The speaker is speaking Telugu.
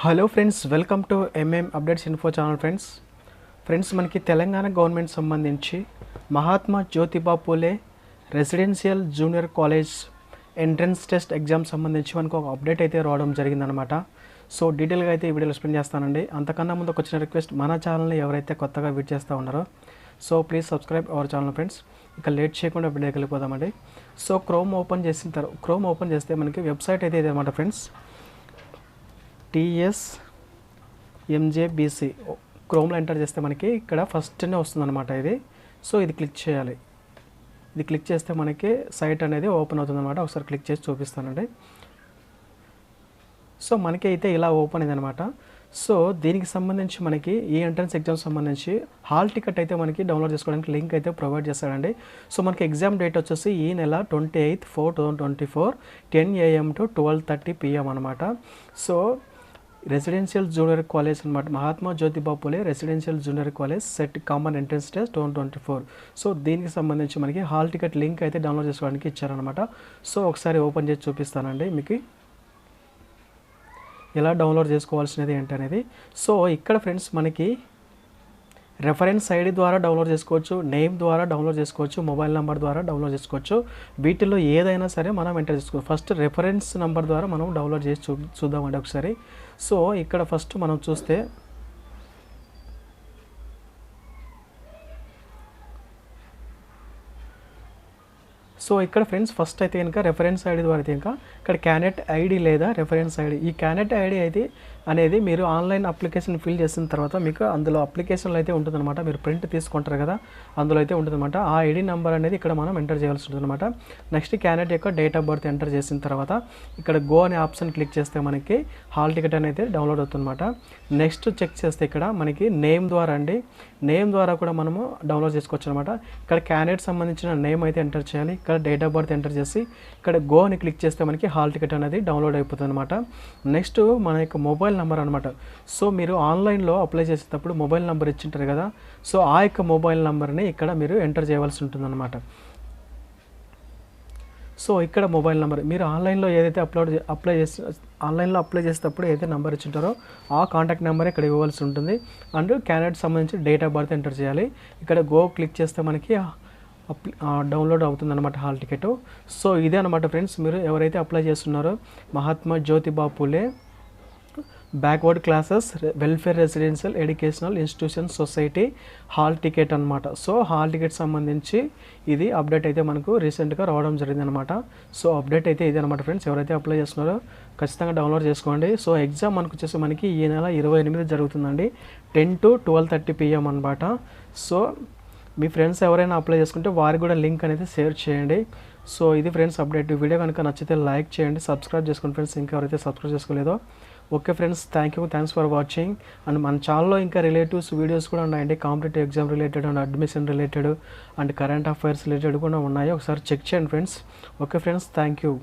Hello friends welcome to MM updates info channel friends friends మనకి తెలంగాణ గవర్నమెంట్ సంబంధించి Mahatma Jyotiba Phule residential junior college entrance test exam సంబంధించి మనకు ఒక అప్డేట్ అయితే రావడం జరిగిందనమాట సో డీటెయిల్గా అయితే ఈ వీడియోలో ఎక్స్ప్లెయిన్ చేస్తానండి. అంతకన్నా ముందు ఒక చిన్న రిక్వెస్ట్ మన ఛానల్ని ఎవరైతే కొత్తగా విజిట్ చేస్తూ ఉన్నారో so please subscribe our channel friends ఇక లేట్ చేయకుండా వీడియోకి వెళ్ళిపోదామండి. సో క్రోమ్ ఓపెన్ చేసిన తర్వాత క్రోమ్ ఓపెన్ చేస్తే మనకి వెబ్సైట్ అయితే ఇదనమాట ఫ్రెండ్స్ టిఎస్ ఎంజేబీసీ. క్రోమ్లో ఎంటర్ చేస్తే మనకి ఇక్కడ ఫస్ట్నే వస్తుందన్నమాట ఇది. సో ఇది క్లిక్ చేయాలి. ఇది క్లిక్ చేస్తే మనకి సైట్ అనేది ఓపెన్ అవుతుందన్నమాట. ఒకసారి క్లిక్ చేసి చూపిస్తానండి. సో మనకి అయితే ఇలా ఓపెన్ అయింది అనమాట సో దీనికి సంబంధించి మనకి ఈ ఎంట్రన్స్ ఎగ్జామ్ సంబంధించి హాల్ టికెట్ అయితే మనకి డౌన్లోడ్ చేసుకోవడానికి లింక్ అయితే ప్రొవైడ్ చేస్తాడండి. సో మనకి ఎగ్జామ్ డేట్ వచ్చేసి ఈ నెల twenty eighth four two thousand twenty four ten AM to twelve thirty PM అనమాట సో రెసిడెన్షియల్ జూనియర్ కాలేజ్ అనమాట Mahatma Jyotiba Phule residential junior college set common entrance test two twenty four. So దీనికి సంబంధించి మనకి హాల్ టికెట్ లింక్ అయితే డౌన్లోడ్ చేసుకోవడానికి ఇచ్చారనమాట సో ఒకసారి ఓపెన్ చేసి చూపిస్తానండి మీకు. ఎలా డౌన్లోడ్ చేసుకోవాల్సినది ఏంటనేది. సో ఇక్కడ ఫ్రెండ్స్ మనకి రెఫరెన్స్ ఐడి ద్వారా డౌన్లోడ్ చేసుకోవచ్చు నేమ్ ద్వారా డౌన్లోడ్ చేసుకోవచ్చు మొబైల్ నెంబర్ ద్వారా డౌన్లోడ్ చేసుకోవచ్చు. వీటిలో ఏదైనా సరే మనం ఎంటర్ చేసుకోవచ్చు ఫస్ట్ రెఫరెన్స్ నెంబర్ ద్వారా మనం డౌన్లోడ్ చేసి చూ చూద్దామండి ఒకసారి. సో ఇక్కడ ఫస్ట్ మనం చూస్తే సో ఇక్కడ ఫ్రెండ్స్ ఫస్ట్ అయితే కనుక రెఫరెన్స్ ఐడి ద్వారా అయితే కనుక ఇక్కడ క్యానెట్ ఐడి లేదా రెఫరెన్స్ ఐడి ఈ క్యానెట్ ఐడి అయితే అనేది మీరు ఆన్లైన్ అప్లికేషన్ ఫిల్ చేసిన తర్వాత మీకు అందులో అప్లికేషన్లో అయితే ఉంటుందన్నమాట. మీరు ప్రింట్ తీసుకుంటారు కదా అందులో అయితే ఉంటుందన్నమాట. ఆ ఐడి నెంబర్ అనేది ఇక్కడ మనం ఎంటర్ చేయాల్సి ఉంటుందన్నమాట. నెక్స్ట్ క్యానెట్ యొక్క డేట్ ఆఫ్ బర్త్ ఎంటర్ చేసిన తర్వాత ఇక్కడ గో అనే ఆప్షన్ క్లిక్ చేస్తే మనకి హాల్ టికెట్ అనేది డౌన్లోడ్ అవుతుందన్నమాట. నెక్స్ట్ చెక్ చేస్తే ఇక్కడ మనకి నేమ్ ద్వారా అండి నేమ్ ద్వారా కూడా మనము డౌన్లోడ్ చేసుకోవచ్చు అనమాట ఇక్కడ క్యానెట్ సంబంధించిన నేమ్ అయితే ఎంటర్ చేయాలి. ఇక్కడ డేట్ ఆఫ్ బర్త్ ఎంటర్ చేసి ఇక్కడ గో అని క్లిక్ చేస్తే మనకి హాల్ టికెట్ అనేది డౌన్లోడ్ అయిపోతుంది అనమాట నెక్స్ట్ మన యొక్క మొబైల్ నెంబర్ అనమాట సో మీరు ఆన్లైన్లో అప్లై చేసేటప్పుడు మొబైల్ నెంబర్ ఇచ్చింటారు కదా. సో ఆ యొక్క మొబైల్ నెంబర్ని ఇక్కడ మీరు ఎంటర్ చేయవలసి ఉంటుందన్నమాట సో ఇక్కడ మొబైల్ నెంబర్ మీరు ఆన్లైన్లో ఏదైతే అప్లోడ్ అప్లై చేసి ఆన్లైన్లో అప్లై చేసేటప్పుడు ఏదైతే నెంబర్ ఇచ్చింటారో ఆ కాంటాక్ట్ నెంబర్ ఇక్కడ ఇవ్వాల్సి ఉంటుంది. అండ్ క్యాండిడేట్ సంబంధించి డేట్ ఆఫ్ బర్త్ ఎంటర్ చేయాలి. ఇక్కడ గో క్లిక్ చేస్తే మనకి డౌన్లోడ్ అవుతుంది అనమాట హాల్ టికెట్. సో ఇదే అనమాట ఫ్రెండ్స్ మీరు ఎవరైతే అప్లై చేస్తున్నారో Mahatma Jyotiba Phule backward classes welfare residential educational institution society hall ticket అనమాట సో హాల్ టికెట్ సంబంధించి ఇది అప్డేట్ అయితే మనకు రీసెంట్గా రావడం జరిగింది అనమాట సో అప్డేట్ అయితే ఇది అనమాట ఫ్రెండ్స్ ఎవరైతే అప్లై చేస్తున్నారో ఖచ్చితంగా డౌన్లోడ్ చేసుకోండి. సో ఎగ్జామ్ మనకు వచ్చేసి మనకి ఈ నెల ఇరవై ఎనిమిది జరుగుతుందండి ten to twelve thirty PM అనమాట సో మీ ఫ్రెండ్స్ ఎవరైనా అప్లై చేసుకుంటే వారికి కూడా లింక్ అనేది షేర్ చేయండి. సో ఇది ఫ్రెండ్స్ అప్డేట్ వీడియో కనుక నచ్చితే లైక్ చేయండి సబ్స్క్రైబ్ చేసుకోండి ఫ్రెండ్స్ ఇంకా ఎవరైతే subscribe చేసుకోలేదో. Okay friends thank you thanks for watching and మన ఛానల్లో ఇంకా రిలేటివ్స్ వీడియోస్ కూడా ఉన్నాయండి. Competitive exam related and admission related and current affairs related కూడా ఉన్నాయి. ఒకసారి చెక్ చేయండి friends okay friends thank you